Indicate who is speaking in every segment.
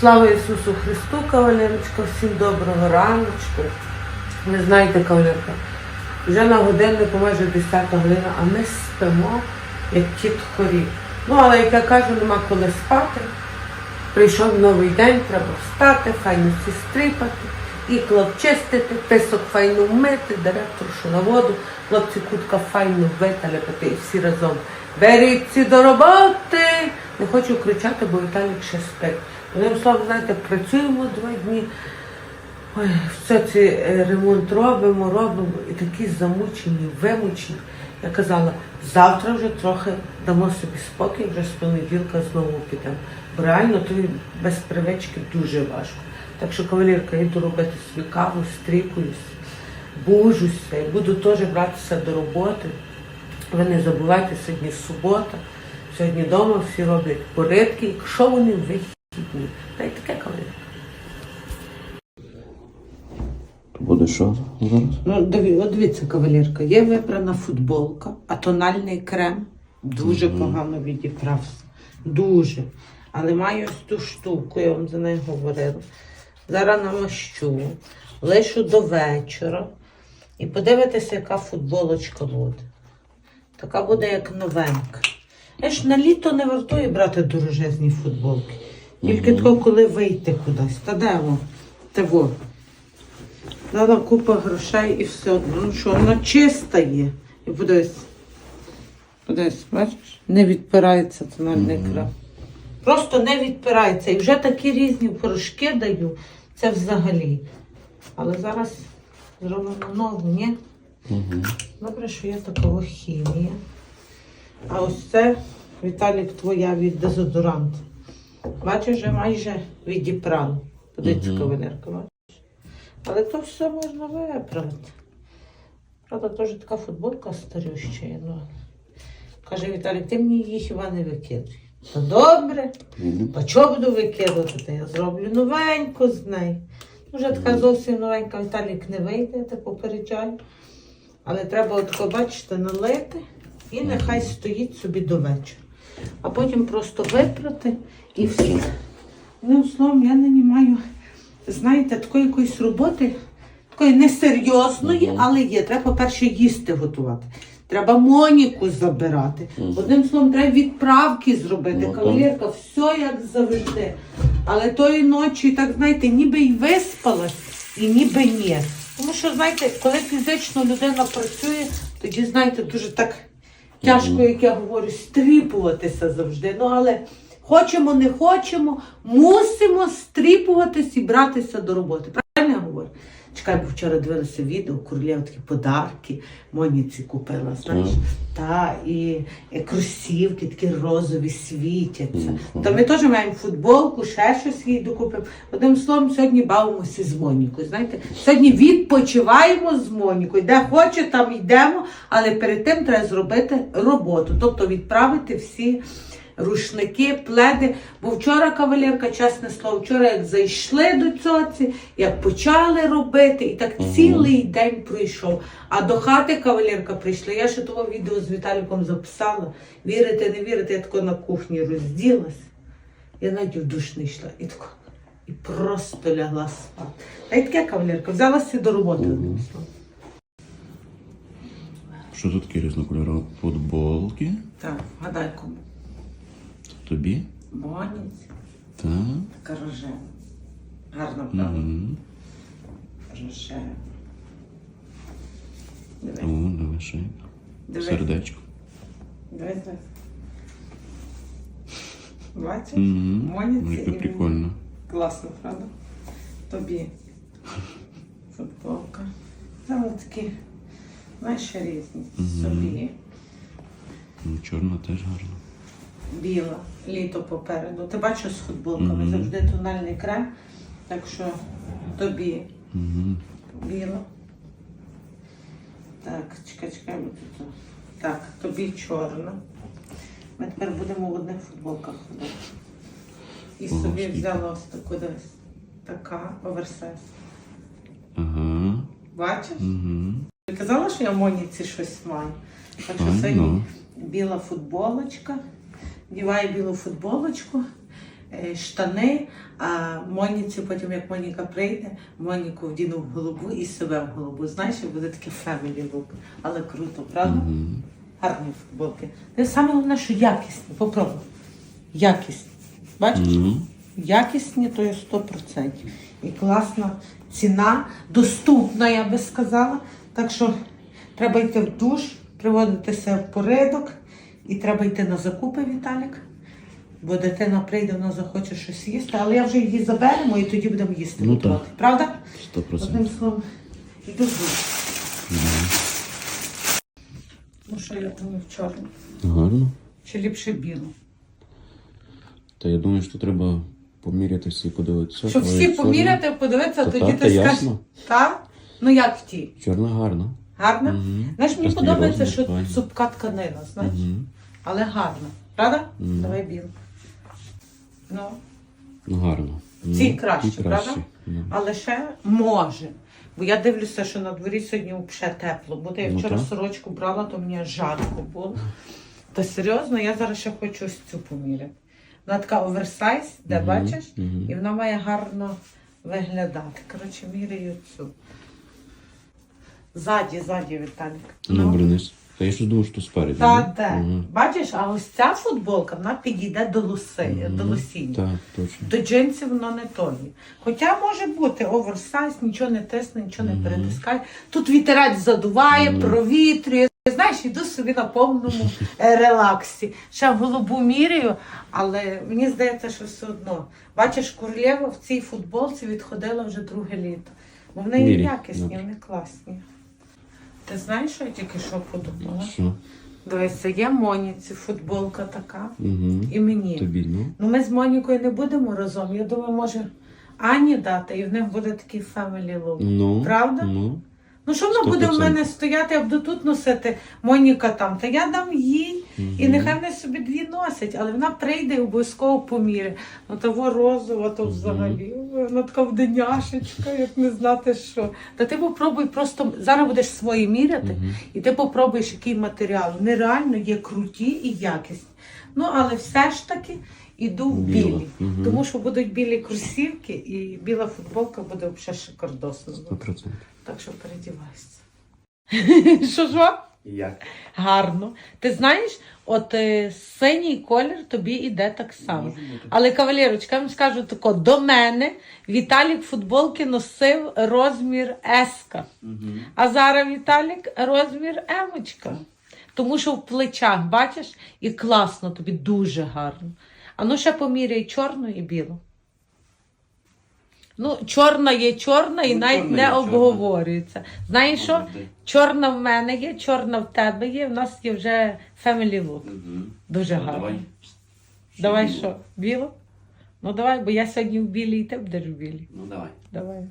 Speaker 1: Слава Ісусу Христу, кавалерочка, всім доброго раночку. Ви знаєте, кавалерка, вже на годиннику майже 10 година, а ми спимо, як кіт хорі. Ну, але як я кажу, нема коли спати. Прийшов новий день, треба встати, файно всі стрипати, ікло чистити, писок файно вмити, директоршу на воду, хлопці кутка файно виталяпати і всі разом. Беріться до роботи! Не хочу кричати, бо Віталік ще спить. Одним знаєте, працюємо два дні. Ой, все це е, ремонт робимо, робимо і такі замучені, вимучені. Я казала, завтра вже трохи дамо собі спокій, вже з понеділка знову підемо. Бо реально то без привички дуже важко. Так що, кавалерка, йду робити собі каву, стрікуюсь, бужуся і буду теж братися до роботи. Ви не забувайте, сьогодні субота, сьогодні вдома всі роблять порядки, якщо вони вихідні. Та й таке.
Speaker 2: То буде що зараз?
Speaker 1: Ну, диві, от дивіться, кавалерка, є вибрана футболка, а тональний крем дуже погано відіправся. Дуже. Але маю ось ту штуку, я вам за нею говорила. Зараз намащу, лишу до вечора. І подивитися, яка футболочка буде. Така буде, як новенька. Я ж на літо не вартує брати дорожезні футболки. Тільки тако, коли вийти кудись. Та де воно? Те во. Дала купа грошей і все. Ну що, вона чиста є. І подивись. Подивись, бачиш? Не відпирається тональний крем. Просто не відпирається. І вже такі різні порошки даю. Це взагалі. Але зараз зробимо нову, ні?
Speaker 2: Угу.
Speaker 1: Добре, що є такого хімія. А ось це, Віталік, твоя від дезодоранту. Бачиш, вже майже відіпрало. Подивіться,
Speaker 2: Мгм.
Speaker 1: бачиш? Але то все можна виправити. Правда, теж така футболка старюща. Ну. Каже Віталік, ти мені її хіба не викидай. Та добре, а чого буду викидувати? Та я зроблю новеньку з неї. Ну, Вже така зовсім новенька Віталік не вийде, я тебе попереджаю. Але треба отако, бачите, налити і нехай стоїть собі до вечора. А потім просто випрати і все. Одним словом, я нині маю, знаєте, такої якоїсь роботи, такої несерйозної, але є. Треба, по-перше, їсти готувати. Треба Моніку забирати. Одним словом, треба відправки зробити.
Speaker 2: Ну, так.
Speaker 1: Кавалерка, все як завжди. Але тої ночі, так знаєте, ніби й виспалась, і ніби ні. Тому що, знаєте, коли фізично людина працює, тоді, знаєте, дуже так тяжко, як я говорю, стріпуватися завжди. Ну, але хочемо, не хочемо, мусимо стріпуватись і братися до роботи. Правильно я говорю? Чекай, бо вчора дивилася відео, королєва такі подарки Моніці купила, знаєш. Та, і, і кросівки такі розові світяться.
Speaker 2: Мгм.
Speaker 1: Та ми теж маємо футболку, ще щось їй докупимо. Одним словом, сьогодні бавимося з Монікою. Знаєте, сьогодні відпочиваємо з Монікою. Де хоче, там йдемо, але перед тим треба зробити роботу, тобто відправити всі. Рушники, пледи. Бо вчора кавалерка, чесне слово, вчора як зайшли до цьоці, як почали робити, і так цілий день пройшов. А до хати кавалерка прийшла. Я ще того відео з Віталіком записала. Вірите, не вірите, я тако на кухні розділась. Я навіть в душ не йшла. І тако. І просто лягла спати. Та й таке кавалерка, взялася до роботи.
Speaker 2: Що тут такі різнокольорові футболки?
Speaker 1: Так, гадай кому.
Speaker 2: Тобі?
Speaker 1: Моніць,
Speaker 2: Так.
Speaker 1: така рожева. Гарна, правда?
Speaker 2: Угу.
Speaker 1: Рожева.
Speaker 2: О, давай ще.
Speaker 1: дивись.
Speaker 2: Сердечко.
Speaker 1: Дивись. Бачиш?
Speaker 2: Угу.
Speaker 1: Моніці
Speaker 2: Яка
Speaker 1: і
Speaker 2: прикольно.
Speaker 1: Класно, правда? Тобі футболка. Ось такі, знаєш, різні.
Speaker 2: Мгм.
Speaker 1: Собі.
Speaker 2: Ну, Чорна теж гарна.
Speaker 1: Біла, літо попереду. Ти бачиш з футболками
Speaker 2: Мгм.
Speaker 1: завжди тональний крем. Так що тобі
Speaker 2: Угу.
Speaker 1: біла. Так, чекай, чекай. тут- Так, тобі чорна. Ми тепер будемо в одних футболках ходити. І
Speaker 2: О,
Speaker 1: собі взяла ось таку десь. Така оверсайз.
Speaker 2: Ага.
Speaker 1: Бачиш?
Speaker 2: Угу.
Speaker 1: Я казала, що я Моніці щось маю. Так що сьогодні біла футболочка. Вдіваю білу футболочку. е, штани, а Моніці, потім як Моніка прийде, Моніку вдіну в голубу і себе в голубу. Знаєш, буде таке фемілі лук. Але круто, правда?
Speaker 2: Мгм.
Speaker 1: Гарні футболки. Те саме головне, що якісні. Попробуй. Якісні. Бачиш?
Speaker 2: Ну,
Speaker 1: Якісні то є 100%. І класна ціна, доступна, я би сказала. Так що треба йти в душ, приводити себе в порядок, і треба йти на закупи, Віталік. Бо дитина прийде, вона захоче щось їсти, але я вже її заберемо і тоді будемо їсти.
Speaker 2: Ну, так.
Speaker 1: Правда?
Speaker 2: сто
Speaker 1: Одним
Speaker 2: процентів.
Speaker 1: словом, йду в. Ну що я думаю, в чорну?
Speaker 2: Гарно.
Speaker 1: Чи ліпше білу?
Speaker 2: Та я думаю, що треба помірятися і подивитися.
Speaker 1: Щоб всі поміряти, подивитися,
Speaker 2: Та
Speaker 1: тоді
Speaker 2: так,
Speaker 1: ти
Speaker 2: та
Speaker 1: скажеш.
Speaker 2: ясно.
Speaker 1: Так? Ну як в тій?
Speaker 2: Чорна гарна.
Speaker 1: Гарна?
Speaker 2: Мгм.
Speaker 1: Знаєш, мені
Speaker 2: Просто
Speaker 1: подобається,
Speaker 2: розмір
Speaker 1: що
Speaker 2: файний.
Speaker 1: цупка тканина, знаєш?
Speaker 2: Мгм.
Speaker 1: Але гарна. Правда?
Speaker 2: Мгм.
Speaker 1: Давай білу. Ну,
Speaker 2: Ну, гарно. Ну,
Speaker 1: Ці краще,
Speaker 2: ті
Speaker 1: правда?
Speaker 2: Ну.
Speaker 1: але ще може. Бо я дивлюся, що на дворі сьогодні взагалі тепло. Бо я
Speaker 2: Ну,
Speaker 1: вчора
Speaker 2: так.
Speaker 1: сорочку брала, то мені жарко було. Та серйозно, я зараз ще хочу ось цю поміряти. Вона така оверсайз, де
Speaker 2: Мгм,
Speaker 1: бачиш?
Speaker 2: мгм.
Speaker 1: І вона має гарно виглядати. Коротше, міряю цю. Ззаді, ззаді, Віталік.
Speaker 2: Ну, обернись. Та я щось думав, що спереді.
Speaker 1: Та де.
Speaker 2: Мгм.
Speaker 1: Бачиш, а ось ця футболка вона підійде до луси, до лосіння.
Speaker 2: Так, точно.
Speaker 1: До джинсів воно не тоні. Хоча може бути оверсайз, нічого не тисне, нічого не перетискає. Тут вітерець задуває, провітрює. Знаєш, іду собі на повному е, релаксі. Ще в голубу міряю, але мені здається, що все одно. Бачиш, Курлєва в цій футболці відходила вже друге літо. Бо в неї якісні,
Speaker 2: Добре.
Speaker 1: вони класні. Ти знаєш, що я тільки що подумала?
Speaker 2: Що?
Speaker 1: Дивися, є Моніці футболка така,
Speaker 2: Угу.
Speaker 1: і мені.
Speaker 2: Тобі, ну?
Speaker 1: Ну, ми з Монікою не будемо разом. Я думаю, може Ані дати, і в них буде такий family look.
Speaker 2: Ну.
Speaker 1: Правда?
Speaker 2: Ну.
Speaker 1: Ну, що вона буде в
Speaker 2: 100%.
Speaker 1: мене стояти, я буду тут носити, Моніка там, та я дам їй. І нехай вони собі дві носять, але вона прийде і обов'язково поміряє. Ну того розова, то взагалі. Вона така вденяшечка, як не знати що. Та ти попробуй просто зараз будеш свої міряти, і ти попробуєш, який матеріал. Вони реально є круті і якісні. Ну, але все ж таки іду в білі.
Speaker 2: Мгм.
Speaker 1: Тому що будуть білі кросівки і біла футболка буде взагалі шикардосно. Так що передівайся. Що ж?
Speaker 2: Як?
Speaker 1: Гарно. Ти знаєш, от е, синій колір тобі іде так само. Але кавалерочка, я вам скажу тако, до мене Віталік футболки носив розмір С. А зараз Віталік розмір Емочка. Тому що в плечах, бачиш, і класно тобі, дуже гарно. А ну ще поміряй чорну і білу. Ну, чорна є чорна і
Speaker 2: Ну,
Speaker 1: навіть
Speaker 2: чорна
Speaker 1: не
Speaker 2: є чорна.
Speaker 1: обговорюється. Знаєш що?
Speaker 2: Молодець.
Speaker 1: Чорна в мене є, чорна в тебе є, в нас є вже family look. Дуже
Speaker 2: Ну,
Speaker 1: гарно.
Speaker 2: давай.
Speaker 1: Давай
Speaker 2: біло.
Speaker 1: що, біло? Ну давай, бо я сьогодні в білій, і ти будеш в білій.
Speaker 2: Ну давай.
Speaker 1: Давай.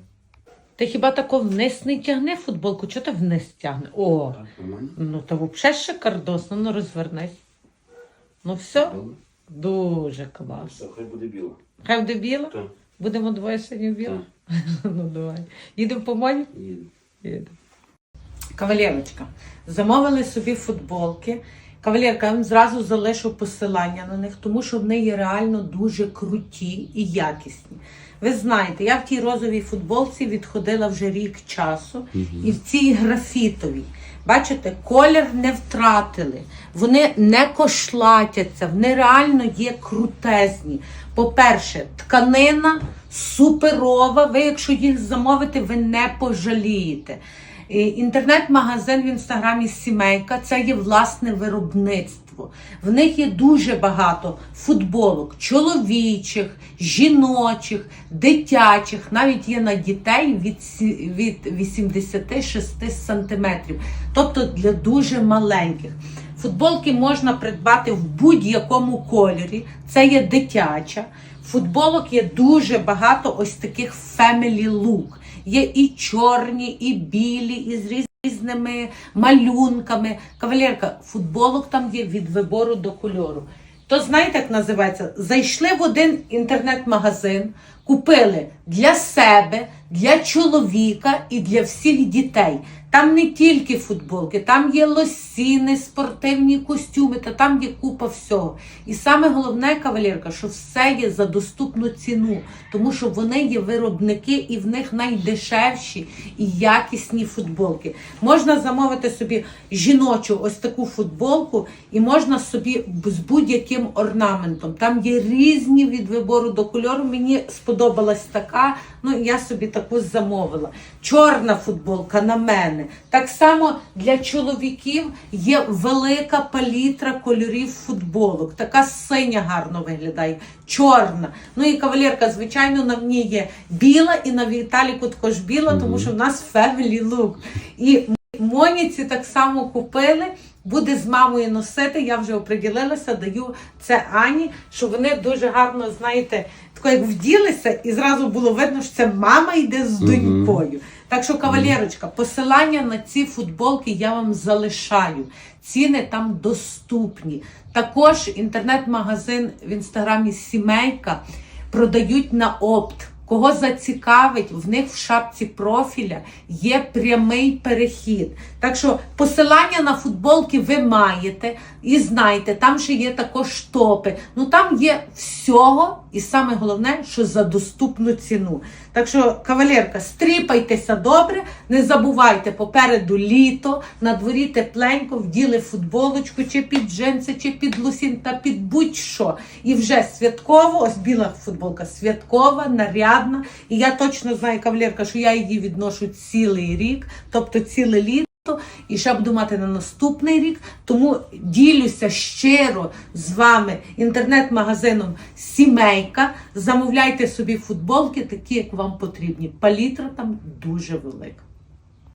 Speaker 1: Ти хіба тако вниз не тягни футболку? Чого ти вниз тягне? О,
Speaker 2: Так, нормально.
Speaker 1: ну то взагалі шикардосно, ну розвернись. Ну все,
Speaker 2: Добре.
Speaker 1: дуже клас.
Speaker 2: Все, хай буде біло.
Speaker 1: Хай буде біло?
Speaker 2: Так.
Speaker 1: Будемо двоє сьогодні в біло? Ну давай. Їдемо по морі? Їдемо. Кавалерочка, замовили собі футболки. Кавалерка, я вам зразу залишу посилання на них, тому що вони є реально дуже круті і якісні. Ви знаєте, я в тій розовій футболці відходила вже рік часу, і в цій графітовій. Бачите, колір не втратили, вони не кошлатяться, вони реально є крутезні. По-перше, тканина суперова. Ви, якщо їх замовите, ви не пожалієте. Інтернет-магазин в інстаграмі Сімейка це є власне виробництво. В них є дуже багато футболок чоловічих, жіночих, дитячих, навіть є на дітей від, від 86 сантиметрів, тобто для дуже маленьких. Футболки можна придбати в будь-якому кольорі. Це є дитяча. Футболок є дуже багато ось таких family look. Є і чорні, і білі, і з різними малюнками. Кавалерка, футболок там є від вибору до кольору. То знаєте, як називається? Зайшли в один інтернет-магазин, купили для себе, для чоловіка і для всіх дітей. Там не тільки футболки, там є лосіни, спортивні костюми, та там є купа всього. І саме головне, кавалерка, що все є за доступну ціну, тому що вони є виробники і в них найдешевші і якісні футболки. Можна замовити собі жіночу ось таку футболку, і можна собі з будь-яким орнаментом. Там є різні від вибору до кольору. Мені сподобалась така. Ну, я собі таку замовила. Чорна футболка на мене. Так само для чоловіків є велика палітра кольорів футболок. Така синя гарно виглядає, чорна. Ну і кавалерка, звичайно, на мені є біла, і на Віталіку також біла, тому що в нас family look. І Моніці так само купили. Буде з мамою носити, я вже оприділилася, даю це Ані, що вони дуже гарно, знаєте, тако як вділися, і зразу було видно, що це мама йде з донькою. Так що, кавалерочка, посилання на ці футболки я вам залишаю. Ціни там доступні. Також інтернет-магазин в інстаграмі Сімейка продають на опт. Кого зацікавить, в них в шапці профіля є прямий перехід. Так що посилання на футболки ви маєте і знайте, там ще є також топи. Ну там є всього, і саме головне, що за доступну ціну. Так що, кавалерка, стріпайтеся добре, не забувайте попереду літо, на дворі тепленько, вділи футболочку, чи під джинси, чи під лусін, та під будь-що. І вже святково, ось біла футболка, святкова, нарядна. І я точно знаю, кавалерка, що я її відношу цілий рік, тобто ціле літо. І ще буду мати на наступний рік. Тому ділюся щиро з вами інтернет-магазином Сімейка. Замовляйте собі футболки, такі, як вам потрібні. Палітра там дуже велика.